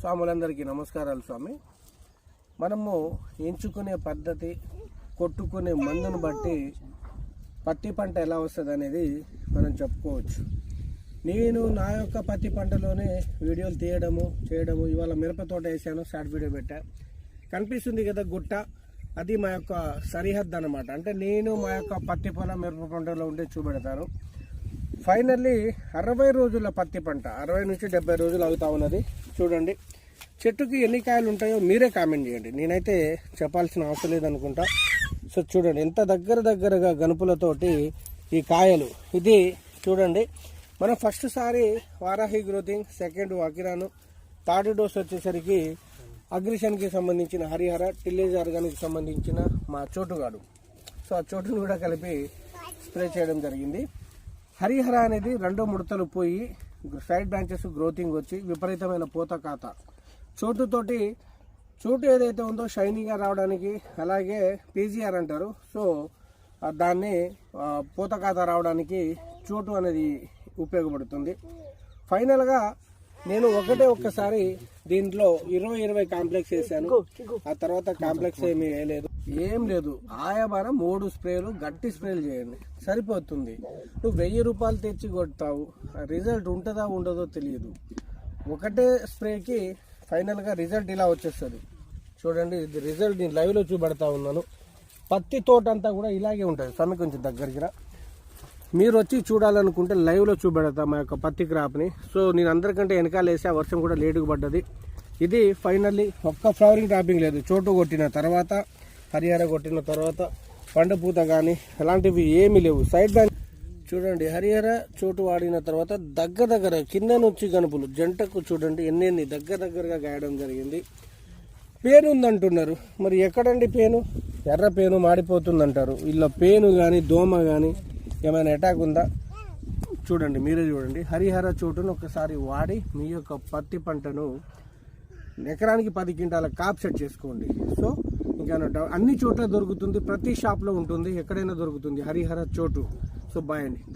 స్వాములందరికీ నమస్కారాలు స్వామి. మనము ఎంచుకునే పద్ధతి కొట్టుకునే మందును బట్టి పత్తి పంట ఎలా వస్తుంది అనేది మనం చెప్పుకోవచ్చు. నేను నా యొక్క పత్తి పంటలోనే వీడియోలు తీయడము చేయడము ఇవాళ మిరపతోట వేసాను షార్ట్ వీడియో పెట్టా. కనిపిస్తుంది కదా గుట్ట అది మా యొక్క సరిహద్దు అనమాట అంటే నేను మా యొక్క పత్తి పొలం మిరప పంటలో ఉండే చూపెడతాను. ఫైనల్లీ అరవై రోజుల పత్తి పంట అరవై నుంచి డెబ్బై రోజులు అవుతా ఉన్నది. చూడండి చెట్టుకి ఎన్ని కాయలు ఉంటాయో మీరే కామెంట్ చేయండి. నేనైతే చెప్పాల్సిన అవసరం లేదనుకుంటా. సో చూడండి ఎంత దగ్గర దగ్గరగా గనుపులతోటి ఈ కాయలు. ఇది చూడండి మనం ఫస్ట్ సారి వారాహి గ్రోతింగ్ సెకండ్ అకిరాను థర్డ్ డోస్ వచ్చేసరికి అగ్రిషన్కి సంబంధించిన హరిహర టిల్లేజ్ ఆర్గానిక్ సంబంధించిన మా చోటుగాడు సో ఆ చోటును కూడా కలిపి స్ప్రే చేయడం జరిగింది. హరిహర అనేది రెండో ముడతలు పోయి సైడ్ బ్రాంచెస్ గ్రోతింగ్ వచ్చి విపరీతమైన పూత కాత. చోటుతోటి చోటు ఏదైతే ఉందో షైనీగా రావడానికి అలాగే పీజీఆర్ అంటారు. సో దాన్ని పూత కాత రావడానికి చోటు అనేది ఉపయోగపడుతుంది. ఫైనల్గా నేను ఒకటే ఒక్కసారి దీంట్లో ఇరవై ఇరవై కాంప్లెక్స్ వేసాను. ఆ తర్వాత కాంప్లెక్స్ ఏమీ వేయలేదు. ఏం లేదు. ఆయాబారం మూడు స్ప్రేలు గట్టి స్ప్రేలు చేయండి. సరిపోతుంది. నువ్వు వెయ్యి రూపాయలు తెచ్చి కొడతావు. రిజల్ట్ ఉంటుందా ఉండదో తెలియదు. ఒకటే స్ప్రేకి ఫైనల్గా రిజల్ట్ ఇలా వచ్చేస్తుంది. చూడండి ఇది రిజల్ట్ నేను లైవ్లో చూపెడతా ఉన్నాను. పత్తి తోట అంతా కూడా ఇలాగే ఉంటుంది స్వామి కొంచెం దగ్గరికి రా. మీరు వచ్చి చూడాలనుకుంటే లైవ్లో చూపెడతా మా యొక్క పత్తి క్రాప్ని సో నేను అందరికంటే వెనకాలేసి ఆ వర్షం కూడా లేటుగా పడ్డది. ఇది ఫైనల్లీ ఒక్క ఫ్లవరింగ్ టాపింగ్ లేదు. చోటు కొట్టిన తర్వాత హరిహర కొట్టిన తర్వాత పండు పూత కానీ అలాంటివి ఏమీ లేవు. సైడ్ బ్యాంక్ చూడండి హరిహర చోటు వాడిన తర్వాత దగ్గర దగ్గర కింద నుంచి గనుపులు జంటకు చూడండి ఎన్నెన్ని దగ్గర దగ్గరగా గాయడం జరిగింది. పేను ఉందంటున్నారు. మరి ఎక్కడండి పేను? ఎర్ర పేను మాడిపోతుంది అంటారు ఇలా పేను కానీ దోమ కానీ ఏమైనా అటాక్ ఉందా? చూడండి మీరే చూడండి. హరిహర చోటును ఒకసారి వాడి మీ యొక్క పత్తి పంటను ఎకరానికి పది క్వింటాల కాప్ సెట్ చేసుకోండి. సో ఇంకా అన్ని చోట్ల దొరుకుతుంది ప్రతి షాప్లో ఉంటుంది ఎక్కడైనా దొరుకుతుంది. హరిహర చోటు. సో బాయ్ అండి.